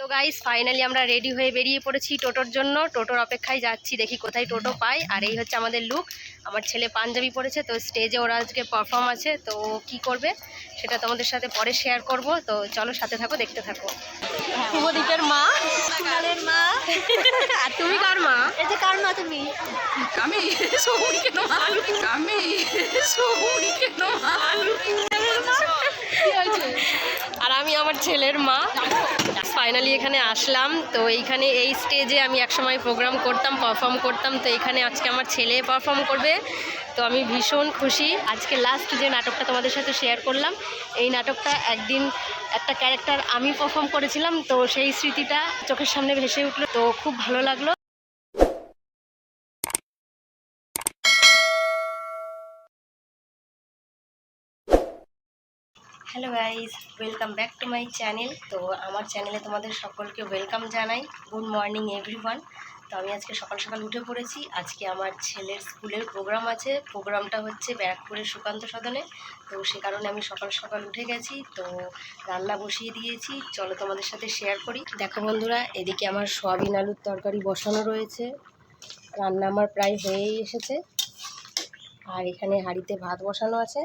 তো guys finally আমরা ready হয়ে বেরিয়ে পড়েছি টোটোর জন্য। টোটোর অপেক্ষায় যাচ্ছি দেখি কোথায় টোটো পাই। আর এই হচ্ছে আমাদের লুক আমার ছেলে পাঞ্জাবি পরেছে তো স্টেজে ওরা আজকে পারফর্ম আছে তো কি করবে সেটা তোমাদের সাথে পরে শেয়ার করব। তো চলো সাথে থাকো দেখতে থাকো। শুভদীপের মা। মা। আর তুমি কার মা? এই যে কার মা তুমি? আমি সৌরিকে আলু আমি সৌরিকে আলু আর আমি আমার ছেলের মা। ফাইনালি এখানে আসলাম। তো এইখানে এই স্টেজে আমি একসময় প্রোগ্রাম করতাম পারফর্ম করতাম। তো এখানে আজকে আমার ছেলে পারফর্ম করবে। তো আমি ভীষণ খুশি। আজকে লাস্ট যে নাটকটা তোমাদের সাথে শেয়ার করলাম, এই নাটকটা একদিন একটা ক্যারেক্টার আমি পারফর্ম করেছিলাম। তো সেই স্মৃতিটা চোখের সামনে ভেসে উঠল। তো খুব ভালো লাগল। Hello guys welcome back to my channel তো আমার চ্যানেলে তোমাদের সকলকে ওয়েলকাম জানাই। গুড মর্নিং এভরিওয়ান তো আমি আজকে সকাল সকাল উঠে পড়েছি। আজকে আমার ছেলের স্কুলের প্রোগ্রাম আছে। প্রোগ্রামটা হচ্ছে ব্যারাকপুরের সুকান্ত সদনে। তো সে কারণে আমি সকাল সকাল উঠে গেছি। তো রান্না বসিয়ে দিয়েছি। চলো তোমাদের সাথে শেয়ার করি। দেখো বন্ধুরা, এদিকে আমার সোয়াবিন আলুর তরকারি বসানো রয়েছে। রান্না আমার প্রায় হয়েই এসেছে। আর এখানে হাঁড়িতে ভাত বসানো আছে।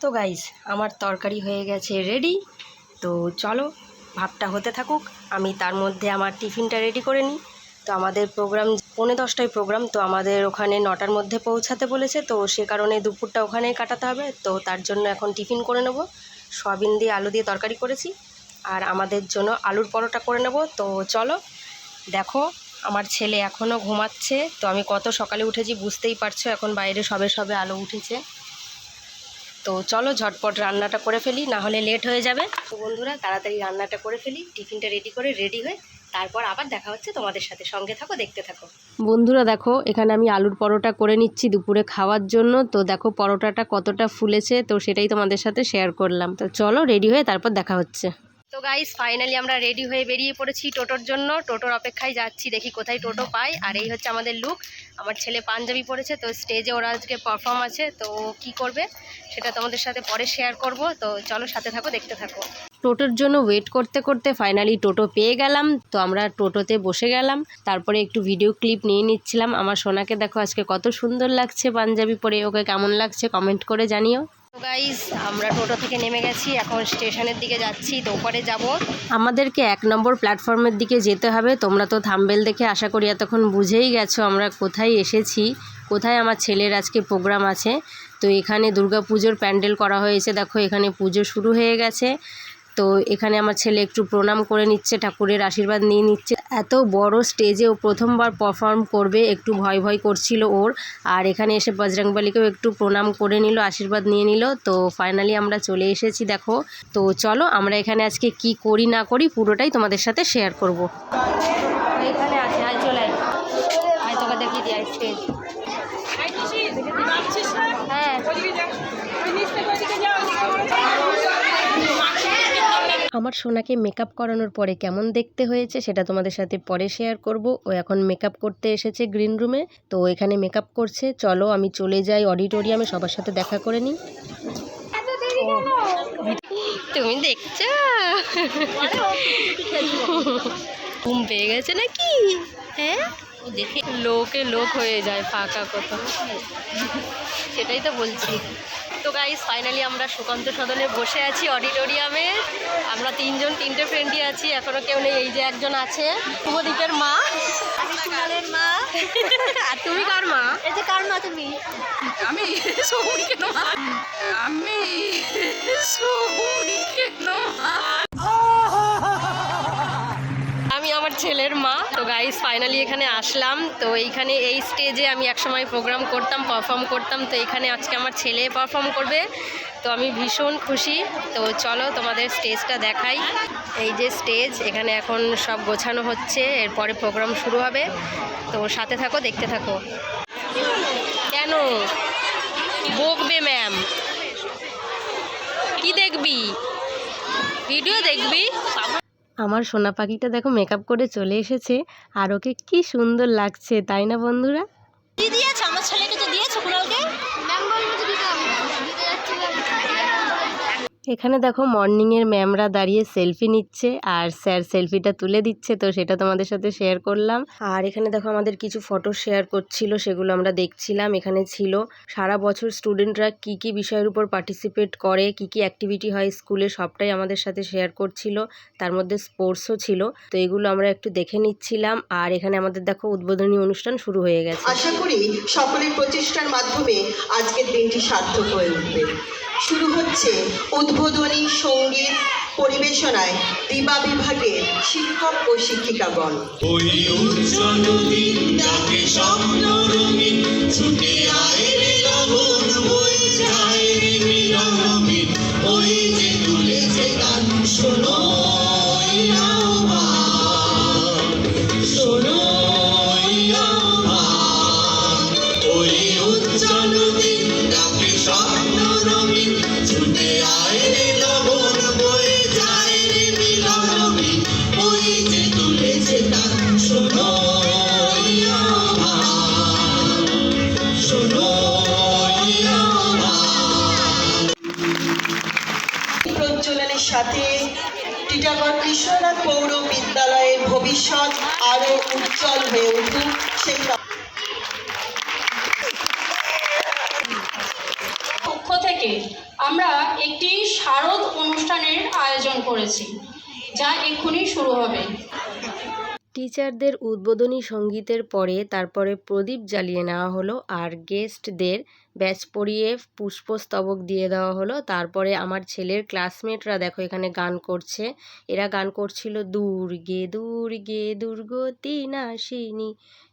তো গাইস আমার তরকারি হয়ে গেছে রেডি তো চলো, ভাতটা হতে থাকুক, আমি তার মধ্যে আমার টিফিনটা রেডি করে নিই। তো আমাদের প্রোগ্রাম পৌনে দশটায় প্রোগ্রাম তো আমাদের ওখানে নটার মধ্যে পৌঁছাতে বলেছে, তো সে কারণে দুপুরটা ওখানেই কাটাতে হবে। তো তার জন্য এখন টিফিন করে নেব। সয়াবিন দিয়ে আলু দিয়ে তরকারি করেছি, আর আমাদের জন্য আলুর পরোটা করে নেব। তো চলো, দেখো, আমার ছেলে এখনও ঘুমাচ্ছে। তো আমি কত সকালে উঠেছি বুঝতেই পারছ, এখন বাইরে সবে সবে আলো উঠেছে। তো চলো ঝটপট রান্নাটা করে ফেলি, না হলে লেট হয়ে যাবে। তো বন্ধুরা, তাড়াতাড়ি রান্নাটা করে ফেলি, টিফিনটা রেডি করে রেডি হয়ে তারপর আবার দেখা হচ্ছে তোমাদের সাথে। সঙ্গে থাকো, দেখতে থাকো। বন্ধুরা, দেখো, এখানে আমি আলুর পরোটা করে নিচ্ছি দুপুরে খাওয়ার জন্য। তো দেখো, পরোটাটা কতটা ফুলেছে, তো সেটাই তোমাদের সাথে শেয়ার করলাম। তো চলো রেডি হয়ে তারপর দেখা হচ্ছে। তো গাইস ফাইনালি আমরা রেডি হয়ে বেরিয়ে পড়েছি টোটোর জন্য। টোটোর অপেক্ষায় যাচ্ছি, দেখি কোথায় টোটো পাই। আর এই হচ্ছে আমাদের লুক আমার ছেলে পাঞ্জাবি পরেছে, তো স্টেজে ওরা আজকে পারফর্ম আছে। তো কি করবে, সেটা তোমাদের সাথে পরে শেয়ার করব। তো চলো সাথে থাকো, দেখতে থাকো। টোটোর জন্য ওয়েট করতে করতে ফাইনালি টোটো পেয়ে গেলাম। তো আমরা টোটোতে বসে গেলাম। তারপরে একটু ভিডিও ক্লিপ নিয়ে নিচ্ছিলাম। আমার সোনাকে দেখো আজকে কত সুন্দর লাগছে পাঞ্জাবি পরে। ওকে কেমন লাগছে কমেন্ট করে জানিও। তো গাইস আমরা টোটো থেকে নেমে গেছি, এখন স্টেশনের দিকে যাচ্ছি, তো ওপরে যাব। আমাদেরকে এক নম্বর প্ল্যাটফর্মের দিকে যেতে হবে। তোমরা তো থামবেল দেখে আশা করি এতক্ষণ বুঝেই গেছো আমরা কোথায় এসেছি, কোথায় আমার ছেলের আজকে প্রোগ্রাম আছে। তো এখানে দুর্গা পুজোর প্যান্ডেল করা হয়েছে, দেখো এখানে পুজো শুরু হয়ে গেছে। তো এখানে আমার ছেলে একটু প্রণাম করে নিচ্ছে, ঠাকুরের আশীর্বাদ নিয়ে নিচ্ছে। এত বড় স্টেজে ও প্রথমবার পারফর্ম করবে, একটু ভয় ভয় করছিল ওর। আর এখানে এসে বজরংবলীকেও একটু প্রণাম করে নিল, আশীর্বাদ নিয়ে নিল। তো ফাইনালি আমরা চলে এসেছি, দেখো। তো চলো, আমরা এখানে আজকে কি করি না করি পুরোটাই তোমাদের সাথে শেয়ার করব এখানে আছে আয় চলে আয় আয় তোকে দেখিয়ে দিই আয় স্টেজ হ্যাঁ আমার সোনাকে মেকআপ করানোর পরে কেমন দেখতে হয়েছে সেটা তোমাদের সাথে পরে শেয়ার করব। ও এখন মেকআপ করতে এসেছে গ্রিন রুমে তো এখানে মেকআপ করছে। চলো আমি চলে যাই অডিটোরিয়ামে সবার সাথে দেখা করে নিই। তুমি দেখছ? ঘুম পেয়ে গেছে নাকি? হ্যাঁ? দেখে লোকে লোক হয়ে যায় ফাঁকা কোথাও। সেটাই তো বলছি। তো গাইস ফাইনালি আমরা সুকান্ত সদনে বসে আছি অডিটোরিয়ামে আমরা তিনজন তিনটে ফ্রেন্ডই আছি এখনও কেউ নেই এই যে একজন আছে। শুভদীপের মা। আমি মা। আর তুমি কার মা? এই যে কার মা তুমি? আমি আমি আমি আমার ছেলের মা। তো গাইস ফাইনালি এখানে আসলাম। তো এইখানে এই স্টেজে আমি একসময় প্রোগ্রাম করতাম পারফর্ম করতাম। তো এখানে আজকে আমার ছেলে পারফর্ম করবে। তো আমি ভীষণ খুশি। তো চলো তোমাদের স্টেজটা দেখাই। এই যে স্টেজ এখানে এখন সব গোছানো হচ্ছে। এরপরে প্রোগ্রাম শুরু হবে। তো সাথে থাকো, দেখতে থাকো। কেন? বকবে ম্যাম কি দেখবি? ভিডিও দেখবি? আমার সোনা পাখিটা দেখো মেকআপ করে চলে এসেছে। আর ওকে কি সুন্দর লাগছে, তাই না বন্ধুরা? আমার ছেলেকে তো দিয়েছ এখানে দেখো মর্নিংয়ের ম্যামরা দাঁড়িয়ে সেলফি নিচ্ছে আর স্যার সেলফিটা তুলে দিচ্ছে, তো সেটা তোমাদের সাথে শেয়ার করলাম। আর এখানে দেখো আমাদের কিছু ফটো শেয়ার করছিল, সেগুলো আমরা দেখছিলাম। এখানে ছিল সারা বছর স্টুডেন্টরা কি কি বিষয়ের উপর পার্টিসিপেট করে, কি কি অ্যাক্টিভিটি হয় স্কুলে সবটাই আমাদের সাথে শেয়ার করছিল। তার মধ্যে স্পোর্টসও ছিল, তো এগুলো আমরা একটু দেখে নিচ্ছিলাম। আর এখানে আমাদের দেখো উদ্বোধনী অনুষ্ঠান শুরু হয়ে গেছে। আশা করি সকলের প্রচেষ্টার মাধ্যমে আজকের দিনটি সার্থক হয়ে উঠবে। শুরু হচ্ছে উদ্বোধনী সংগীত পরিবেশনায় দিবা বিভাগের শিক্ষক ও শিক্ষিকাগণ। প্রজ্বলনের সাথে টিটাগড় কৃষ্ণনাথ পৌর বিদ্যালয়ের ভবিষ্যৎ আরও উজ্জ্বল হয়ে উঠুক সেই পক্ষ থেকে আমরা একটি শারদ অনুষ্ঠানের আয়োজন করেছি যা এক্ষুনি শুরু হবে। টিচারদের উদ্বোধনী সঙ্গীতের পরে তারপরে প্রদীপ জ্বালিয়ে নেওয়া হলো আর গেস্টদের ব্যাচ পরিয়ে পুষ্পস্তবক দিয়ে দেওয়া হলো। তারপরে আমার ছেলের ক্লাসমেটরা দেখো এখানে গান করছে। এরা গান করছিল, দুর্গে দুর্গে, দুর্গতি নাশিনী।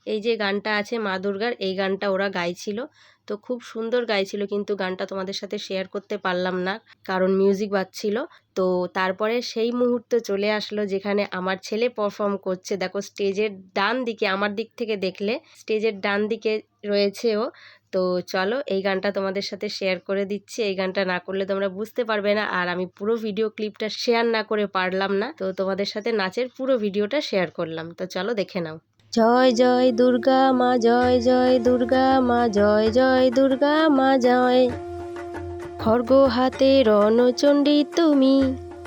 এই যে গানটা আছে মা দুর্গার, এই গানটা ওরা গাইছিল। তো খুব সুন্দর গাইছিল, কিন্তু গানটা তোমাদের সাথে শেয়ার করতে পারলাম না, কারণ মিউজিক বাজছিল। তো তারপরে সেই মুহূর্ত চলে আসলো যেখানে আমার ছেলে পারফর্ম করছে। দেখো স্টেজের ডান দিকে, আমার দিক থেকে দেখলে স্টেজের ডান দিকে রয়েছে ও তো চলো এই গানটা তোমাদের সাথে শেয়ার করে দিচ্ছি। এই গানটা না করলে তোমরা বুঝতে পারবে না। আর আমি পুরো ভিডিও ক্লিপটা শেয়ার না করে পারলাম না। তো তোমাদের সাথে নাচের পুরো ভিডিওটা শেয়ার করলাম। তো চলো দেখে নাও। জয় জয় দুর্গা মা, জয় জয় দুর্গা মা, জয় জয় দুর্গা মা, জয়। খর্গ হাতে রণচণ্ডী তুমি,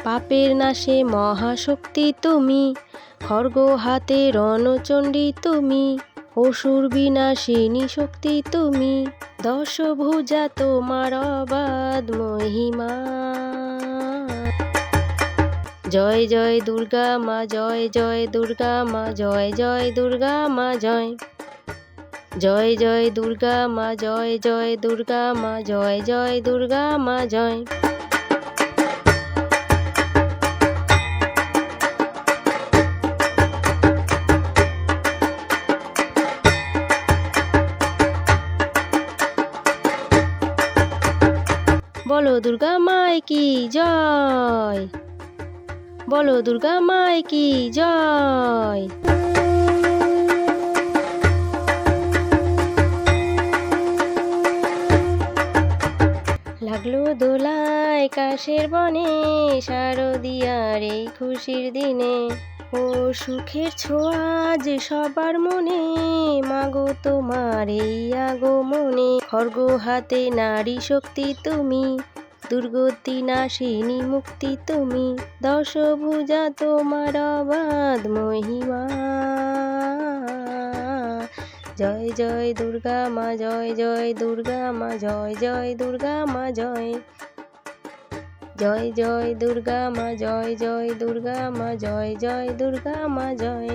পাপের নাশে মহাশক্তি তুমি। খর্গ হাতে রণচণ্ডী তুমি অসুর বিনাশিনী শক্তি তুমি, দশভুজা তোমার অবাধ মহিমা। জয় জয় দুর্গা মা, জয় জয় দুর্গা মা, জয় জয় দুর্গা মা, জয়। জয় জয় দুর্গা মা, জয় জয় দুর্গা মা, জয় জয় দুর্গা মা, জয়। বলো দুর্গা মায় কি জয়? বলো দুর্গা মায় কি জয়? লাগল দোলায় কাশের বনে, শারদিয়ার এই খুশির দিনে। ও সুখের ছোঁয়া যে সবার মনে, মাগো তোমার এই আগমনে। খর্গ হাতে নারী শক্তি তুমি, দুর্গতি নাশিনী মুক্তি তুমি। দশভুজা তোমার অবাধ মহিমা। জয় জয় দুর্গা মা, জয় জয় দুর্গা মা, জয় জয় দুর্গা মা, জয়। জয় জয় দুর্গা মা, জয় জয় দুর্গা মা, জয় জয় দুর্গা মা, জয়।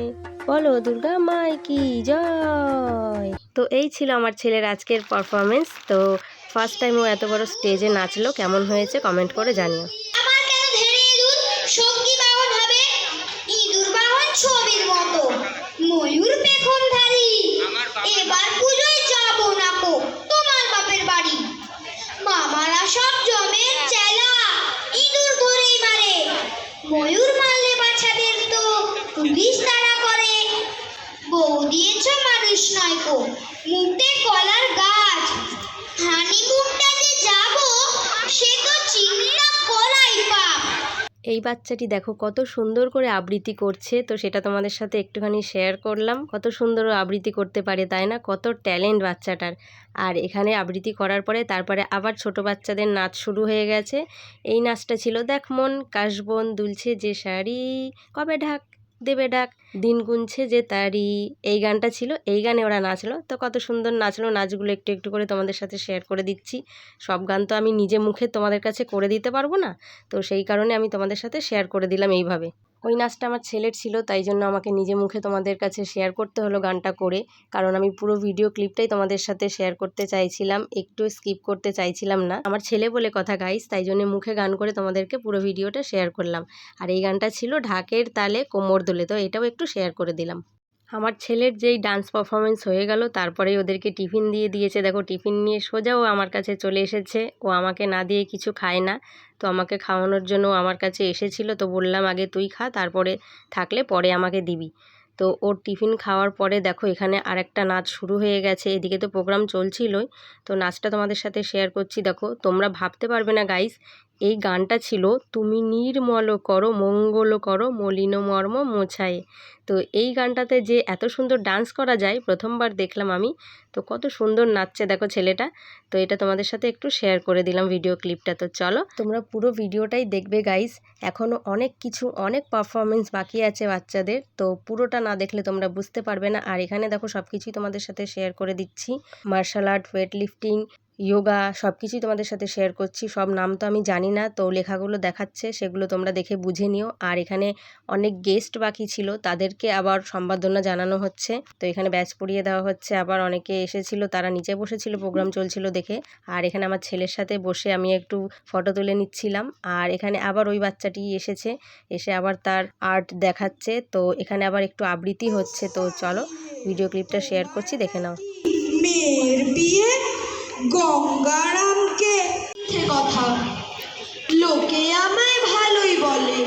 বলো দুর্গা মায় কি জয়? তো এই ছিল আমার ছেলের আজকের পারফরমেন্স তো ফার্স্ট টাইম ও এত বড় স্টেজে নাচলো। কেমন হয়েছে কমেন্ট করে জানিও আমার কেন ধেড়ে ইঁদুর সঙ্গী বাহন হবে ইঁদুর বাহন ছবির মতো ময়ূর পেখমধারী এবার পুজোয় যাব না কো তোমার বাপের বাড়ি মামারা সব জমের চেলা ইঁদুর ধরেই মারে ময়ূর মারলে বাচ্চাদের তো পুলিশ তাড়া করে বউ দিয়েছ মানুষ নয় কো মুখে কলার গাছ হানিমুনটা যে যাব সে তো চিন্তা করাই পাপ এই বাচ্চাটি দেখো কত সুন্দর করে আবৃত্তি করছে। তো সেটা তোমাদের সাথে একটুখানি শেয়ার করলাম। কত সুন্দর আবৃত্তি করতে পারে, তাই না? কত ট্যালেন্ট বাচ্চাটার। আর এখানে আবৃত্তি করার পরে তারপরে আবার ছোট বাচ্চাদের নাচ শুরু হয়ে গেছে। এই নাচটা ছিল দেখ মন, কাশবন দুলছে যে শাড়ি, কবে ঢাক দেবে ডাক। দিন গুনছে যে তারি এই গানটা ছিল, এই গানে ওরা নাচলো। তো কত সুন্দর নাচলো, নাচগুলো একটু একটু করে তোমাদের সাথে শেয়ার করে দিচ্ছি। সব গান তো আমি নিজে মুখে তোমাদের কাছে করে দিতে পারব না। তো সেই কারণে আমি তোমাদের সাথে শেয়ার করে দিলাম এইভাবে। ওই নাচটা আমার ছেলের ছিল, তাই জন্য আমাকে নিজে মুখে তোমাদের কাছে শেয়ার করতে হলো গানটা করে। কারণ আমি পুরো ভিডিও ক্লিপটাই তোমাদের সাথে শেয়ার করতে চাইছিলাম, একটু স্কিপ করতে চাইছিলাম না। আমার ছেলে বলে কথা গাইস তাই জন্য মুখে গান করে তোমাদেরকে পুরো ভিডিওটা শেয়ার করলাম। আর এই গানটা ছিল ঢাকের তালে কোমর দোলে, তো এটাও একটু শেয়ার করে দিলাম। আমার ছেলের যেই ডান্স পারফরমেন্স হয়ে গেল, তারপরেই ওদেরকে টিফিন দিয়ে দিয়েছে। দেখো, টিফিন নিয়ে সোজাও আমার কাছে চলে এসেছে। ও আমাকে না দিয়ে কিছু খায় না। তো আমাকে খাওয়ানোর জন্য আমার কাছে এসেছিল। তো বললাম, আগে তুই খা, তারপরে থাকলে পরে আমাকে দিবি। তো ওর টিফিন খাওয়ার পরে দেখো, এখানে আরেকটা নাচ শুরু হয়ে গেছে। এদিকে তো প্রোগ্রাম চলছিলই। তো নাচটা তোমাদের সাথে শেয়ার করছি। দেখো, তোমরা ভাবতে পারবে না গাইস এই গানটা ছিল, তুমি নির্মল করো, মঙ্গল করো, মলিন মর্ম মোছায়ে। তো এই গানটাতে যে এত সুন্দর ডান্স করা যায়, প্রথমবার দেখলাম আমি, তো কত সুন্দর নাচছে দেখো ছেলেটা। তো এটা তোমাদের সাথে একটু শেয়ার করে দিলাম ভিডিও ক্লিপটা তো চলো। তোমরা পুরো ভিডিওটাই দেখবে গাইস এখনও অনেক কিছু, অনেক পারফরমেন্স বাকি আছে বাচ্চাদের, তো পুরোটা না দেখলে তোমরা বুঝতে পারবে না। আর এখানে দেখো সব কিছুই তোমাদের সাথে শেয়ার করে দিচ্ছি। Martial art weight lifting yoga সব কিছুই তোমাদের সাথে শেয়ার করছি। সব নাম তো আমি জানি না, তো লেখাগুলো দেখাচ্ছে, সেগুলো তোমরা দেখে বুঝে নিও। আর এখানে অনেক গেস্ট বাকি ছিল, তাদেরকে আবার সম্বর্ধনা জানানো হচ্ছে। তো এখানে ব্যাচ পরিয়ে দেওয়া হচ্ছে, আবার অনেকে এসেছিল, তারা নিচে বসেছিল প্রোগ্রাম চলছিল দেখে। আর এখানে আমার ছেলের সাথে বসে আমি একটু ফটো তুলে নিচ্ছিলাম। আর এখানে আবার ওই বাচ্চাটি এসেছে, এসে আবার তার আর্ট দেখাচ্ছে। তো এখানে আবার একটু আবৃত্তি হচ্ছে, তো চলো ভিডিও ক্লিপটা শেয়ার করছি, দেখে নাও। মেয়ের বিয়ে গঙ্গারামকে কথা। লোকে আমায় ভালোই বলে।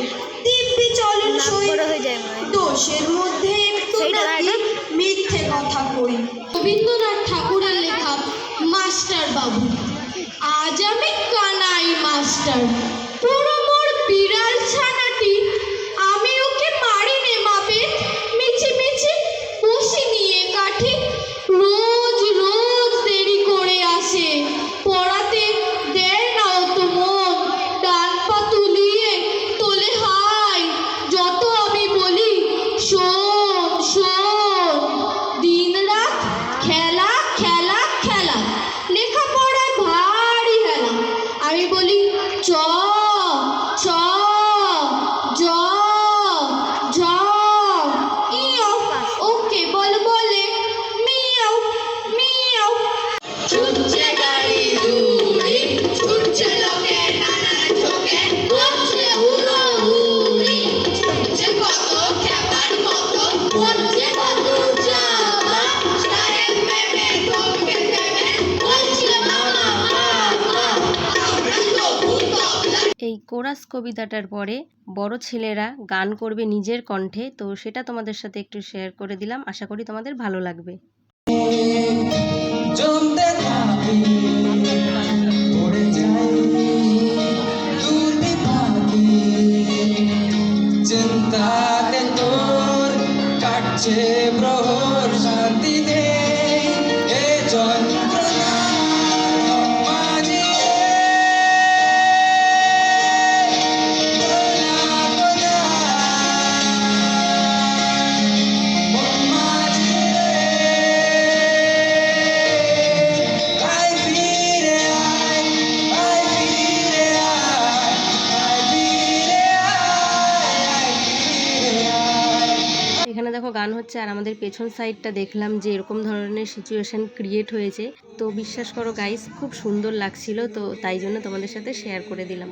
দিব্যি চলন সই। দোষের মধ্যে একটু নাকি মিথ্যে কথা কই। রবীন্দ্রনাথ ঠাকুরের লেখা মাস্টার বাবু আজ আমি কানাই মাস্টার। পুরো মোর বিড়াল ছানাটি কোরাস কবিতাটার পরে বড় ছেলেরা গান করবে নিজের কণ্ঠে, তো সেটা তোমাদের সাথে একটু শেয়ার করে দিলাম। আশা করি তোমাদের ভালো লাগবে। চিন্তাতে তোর কাটছে প্রহর। হচ্ছে আর আমাদের পেছন সাইডটা দেখলাম যে এরকম ধরনের সিচুয়েশান ক্রিয়েট হয়েছে। তো বিশ্বাস করো গাইস খুব সুন্দর লাগছিল। তো তাই জন্য তোমাদের সাথে শেয়ার করে দিলাম।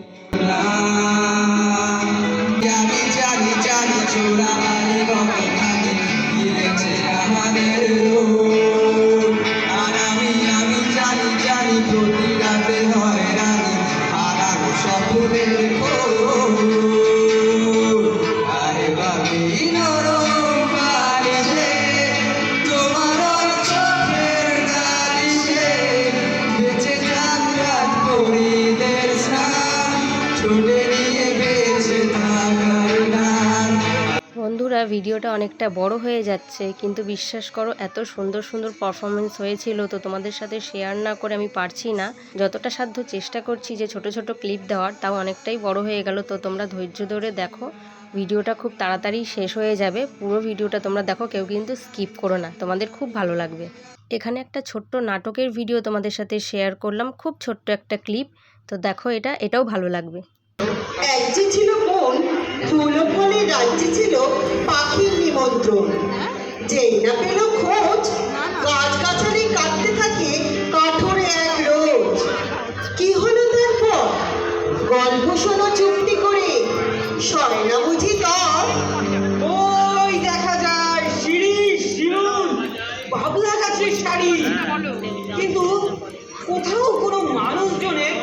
অনেকটা বড় হয়ে যাচ্ছে, কিন্তু বিশ্বাস করো এত সুন্দর সুন্দর পারফরমেন্স হয়েছিল তো তোমাদের সাথে শেয়ার না করে আমি পারছি না। যতটা সাধ্য চেষ্টা করছি যে ছোট ছোট ক্লিপ দেওয়ার, তাও অনেকটাই বড় হয়ে গেল। তো তোমরা ধৈর্য ধরে দেখো, ভিডিওটা খুব তাড়াতাড়ি শেষ হয়ে যাবে। পুরো ভিডিওটা তোমরা দেখো, কেউ কিন্তু স্কিপ করো না। তোমাদের খুব ভালো লাগবে। এখানে একটা ছোট্ট নাটকের ভিডিও তোমাদের সাথে শেয়ার করলাম, খুব ছোট্ট একটা ক্লিপ তো দেখো এটা, এটাও ভালো লাগবে। ছিল ফুল ও ফলে রাজ্যে ছিল পাখির নিমন্ত্রণ। যেই না পেল খোঁজ, গাছ কাটতে থাকে কাঠোরে এক রোজ। কি হলো তারপর? গল্প শোনো চুক্তি করে। সয় না বুঝি তর ওই দেখা যায় শিরুন বাবলা গাছের শাড়ি কিন্তু কোথাও কোনো মানুষজনের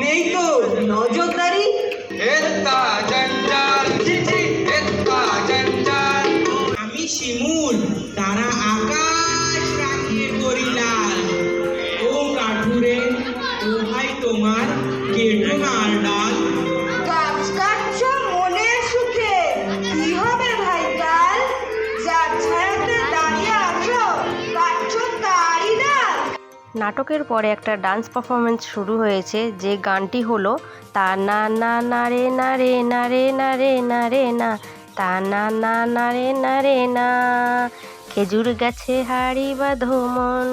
নেই তো নজরদারি? এত্তা জঞ্জাল নাটকের পরে একটা ডান্স পারফরমেন্স শুরু হয়েছে, যে গানটি হলো, তা না না না রে না রে না রে না রে না রে, না, তা না না না রে না রে, না, খেজুর গাছে হাড়ি বাঁধো মন।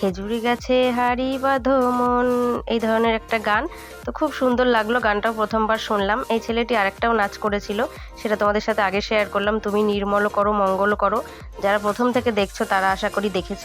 খেজুরি গাছে হাড়ি বাঁধো মন, এই ধরনের একটা গান। তো খুব সুন্দর লাগল গানটাও প্রথমবার শুনলাম। এই ছেলেটি আরেকটাও নাচ করেছিল, সেটা তোমাদের সাথে আগে শেয়ার করলাম। তুমি নির্মল করো, মঙ্গল করো, যারা প্রথম থেকে দেখছ তারা আশা করি দেখেছ।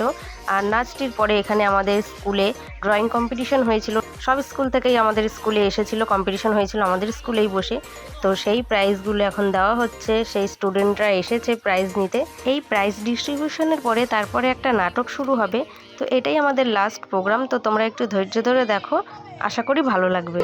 আর নাচটির পরে এখানে আমাদের স্কুলে ড্রয়িং কম্পিটিশন হয়েছিল। সব স্কুল থেকেই আমাদের স্কুলে এসেছিল কম্পিটিশন হয়েছিল আমাদের স্কুলেই বসে। তো সেই প্রাইজগুলো এখন দেওয়া হচ্ছে, সেই স্টুডেন্টরা এসেছে প্রাইজ নিতে। এই প্রাইজ ডিস্ট্রিবিউশনের পরে তারপরে একটা নাটক শুরু হবে। তো এটাই আমাদের লাস্ট প্রোগ্রাম তো তোমরা একটু ধৈর্য ধরে দেখো। আশা করি ভালো লাগবে।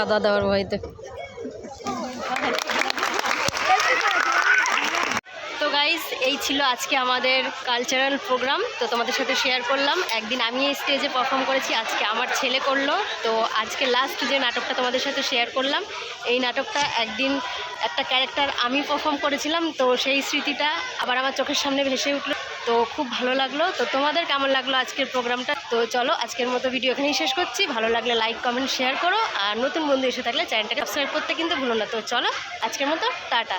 চাঁদা দেওয়ার ভয়তে। তো গাইস এই ছিল আজকে আমাদের কালচারাল প্রোগ্রাম তো তোমাদের সাথে শেয়ার করলাম। একদিন আমি এই স্টেজে পারফর্ম করেছি, আজকে আমার ছেলে করল। তো আজকে লাস্ট যে নাটকটা তোমাদের সাথে শেয়ার করলাম, এই নাটকটা একদিন একটা ক্যারেক্টার আমি পারফর্ম করেছিলাম। তো সেই স্মৃতিটা আবার আমার চোখের সামনে ভেসে উঠল। তো খুব ভালো লাগল। তো তোমাদের কেমন লাগল আজকের প্রোগ্রামটা তো চলো, আজকের মতো ভিডিও এখানেই শেষ করছি। ভালো লাগলে লাইক কমেন্ট শেয়ার করো। আর নতুন বন্ধু এসে থাকলে চ্যানেলটাকে সাবস্ক্রাইব করতে কিন্তু ভুলো না। তো চলো, আজকের মতো, টাটা।